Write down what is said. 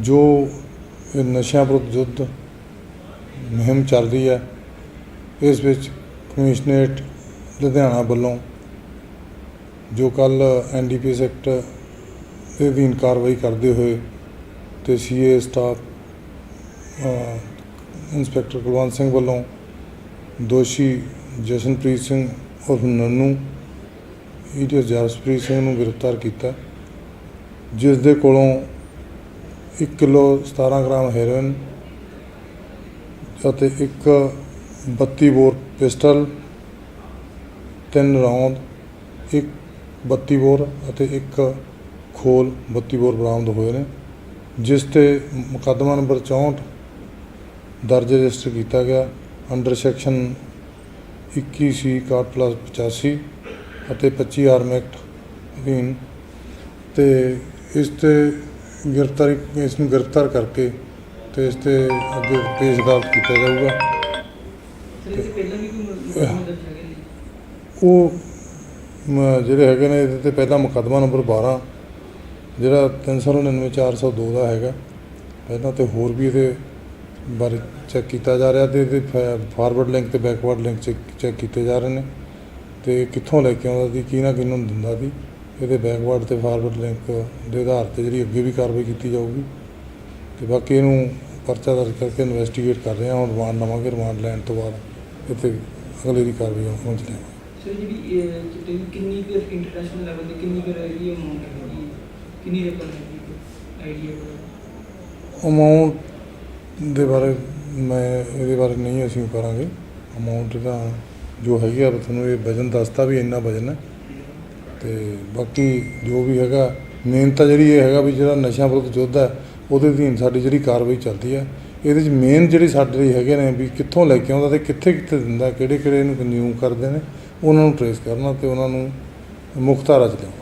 ਜੋ ਇਹ ਨਸ਼ਿਆਂ ਵਿਰੁੱਧ ਯੁੱਧ ਮੁਹਿੰਮ ਚੱਲ ਰਹੀ ਹੈ, ਇਸ ਵਿੱਚ ਕਮਿਸ਼ਨਰੇਟ ਲੁਧਿਆਣਾ ਵੱਲੋਂ ਜੋ ਕੱਲ ਐਨਡੀਪੀਐਸ ਐਕਟ ਦੇ ਅਧੀਨ ਕਾਰਵਾਈ ਕਰਦੇ ਹੋਏ ਤੇ CA staff inspector Kulwant Singh ਵੱਲੋਂ ਦੋਸ਼ੀ ਜਸ਼ਨਪ੍ਰੀਤ ਸਿੰਘ ਉਰਫ ਨੰਨੂ ਈਡੀਅਸ ਜਸਪ੍ਰੀਤ ਸਿੰਘ ਨੂੰ ਗ੍ਰਿਫਤਾਰ ਕੀਤਾ, ਜਿਸ ਦੇ ਕੋਲੋਂ 1 ਕਿਲੋ 17 ਗ੍ਰਾਮ ਹੈਰੋਇਨ ਅਤੇ ਇੱਕ 32 ਬੋਰ ਪਿਸਟਲ, ਤਿੰਨ ਰੌਂਦ ਇੱਕ 32 ਬੋਰ ਅਤੇ ਇੱਕ ਖੋਲ 32 ਬੋਰ ਬਰਾਮਦ ਹੋਏ ਨੇ, ਜਿਸ ਤੇ ਮੁਕੱਦਮਾ ਨੰਬਰ 64 ਦਰਜ ਰਜਿਸਟਰ ਕੀਤਾ ਗਿਆ, ਅੰਡਰ ਸੈਕਸ਼ਨ 21 ਸੀ 61 ਪਲੱਸ 85 ਅਤੇ 25 ਆਰਮ ਐਕਟ ਅਧੀਨ, ਤੇ ਇਸ ਤੇ ਗ੍ਰਿਫਤਾਰੀ ਇਸ ਨੂੰ ਗ੍ਰਿਫਤਾਰ ਕਰਕੇ ਤੇ ਇਸ ਤੇ ਅੱਗੇ ਪੇਸ਼ ਅਦਾਲਤ ਕੀਤਾ ਜਾਊਗਾ। ਉਹ ਮ, ਜਿਹੜੇ ਹੈਗੇ ਨੇ ਇਹਦੇ ਤੇ ਪਹਿਲਾ ਮੁਕੱਦਮਾ ਨੰਬਰ 12 ਜਿਹੜਾ 399 402 ਦਾ ਹੈਗਾ। ਪਹਿਲਾਂ ਤੇ ਹੋਰ ਵੀ ਇਹਦੇ ਬਾਰੇ ਚੈੱਕ ਕੀਤਾ ਜਾ ਰਿਹਾ ਤੇ ਇਹਦੇ ਫਾਰਵਰਡ ਲਿੰਕ ਤੇ ਬੈਕਵਰਡ ਲਿੰਕ ਚੈੱਕ ਕੀਤੇ ਜਾ ਰਹੇ ਨੇ। ਤੇ ਕਿੱਥੋਂ ਲੈ ਕੇ ਆਉਂਦਾ ਸੀ ਕਿਹਨਾਂ ਕਿਹਨੂੰ ਦਿੰਦਾ ਸੀ। ਇਹਦੇ ਬੈਕਵਰਡ ਤੇ ਫਾਰਵਰਡ ਲਿੰਕ ਦੇ ਆਧਾਰ ਤੇ ਜਿਹੜੀ ਅੱਗੇ ਵੀ ਕਾਰਵਾਈ ਕੀਤੀ ਜਾਊਗੀ। ਤੇ ਬਾਕੀ ਇਹਨੂੰ ਪਰਚਾ ਦਰਜ ਕਰਕੇ ਇਨਵੈਸਟੀਗੇਟ ਕਰ ਰਹੇ ਹਾਂ ਹੁਣ ਰਿਮਾਂਡ ਲਵਾਂਗੇ ਰਿਮਾਂਡ ਲੈਣ ਤੋਂ ਬਾਅਦ ਇੱਥੇ ਅਗਲੇ ਦੀ ਕਾਰਵਾਈ ਪਹੁੰਚ ਲਿਆਵਾਂਗੇ ਸਰ ਜਿਹੜੀ ਚਿੱਟੇ ਕਿੰਨੀ ਕੁ ਇੰਟਰਨੈਸ਼ਨਲ ਲੈਵਲ ਤੇ ਕਿੰਨੀ ਕੁ ਅਮਾਉਂਟ ਹੈਗੀ? ਹੈ? ਕਿੰਨੀ ਰਕਮ ਹੈਗੀ ਆਈਡੀਆ ਅਮਾਉਂਟ ਦੇ ਬਾਰੇ ਮੈਂ ਇਹਦੇ ਬਾਰੇ ਨਹੀਂ ਅਸੀਂ ਕਰਾਂਗੇ। ਅਮਾਉਂਟ ਦਾ ਜੋ ਹੈਗੀ ਤੁਹਾਨੂੰ ਇਹ ਵਜਨ ਦੱਸਤਾ ਵੀ ਇੰਨਾ ਵਜਨ ਹੈ। ਤੇ ਬਾਕੀ ਜੋ ਵੀ ਹੈਗਾ ਮੇਨ ਤਾਂ ਜਿਹੜੀ ਇਹ ਹੈਗਾ ਵੀ ਜਿਹੜਾ ਨਸ਼ਿਆਂ ਵਿਰੁੱਧ ਯੁੱਧ ਹੈ, ਉਹਦੇ ਅਧੀਨ ਸਾਡੀ ਜਿਹੜੀ ਕਾਰਵਾਈ ਚੱਲਦੀ ਹੈ। ਇਹਦੇ ਵਿੱਚ ਮੇਨ ਜਿਹੜੀ ਸਾਡੇ ਲਈ ਹੈਗੇ ਨੇ ਵੀ ਕਿੱਥੋਂ ਲੈ ਕੇ ਆਉਂਦਾ ਤੇ ਕਿੱਥੇ ਕਿੱਥੇ ਦਿੰਦਾ ਕਿਹੜੇ ਕਿਹੜੇ ਇਹਨੂੰ ਕੰਜ਼ਿਊਮ ਕਰਦੇ ਨੇ, ਉਹਨਾਂ ਨੂੰ ਟਰੇਸ ਕਰਨਾ ਤੇ ਉਹਨਾਂ ਨੂੰ ਮੁੱਖ ਧਾਰਾ ਚ ਲਿਆਉਣਾ।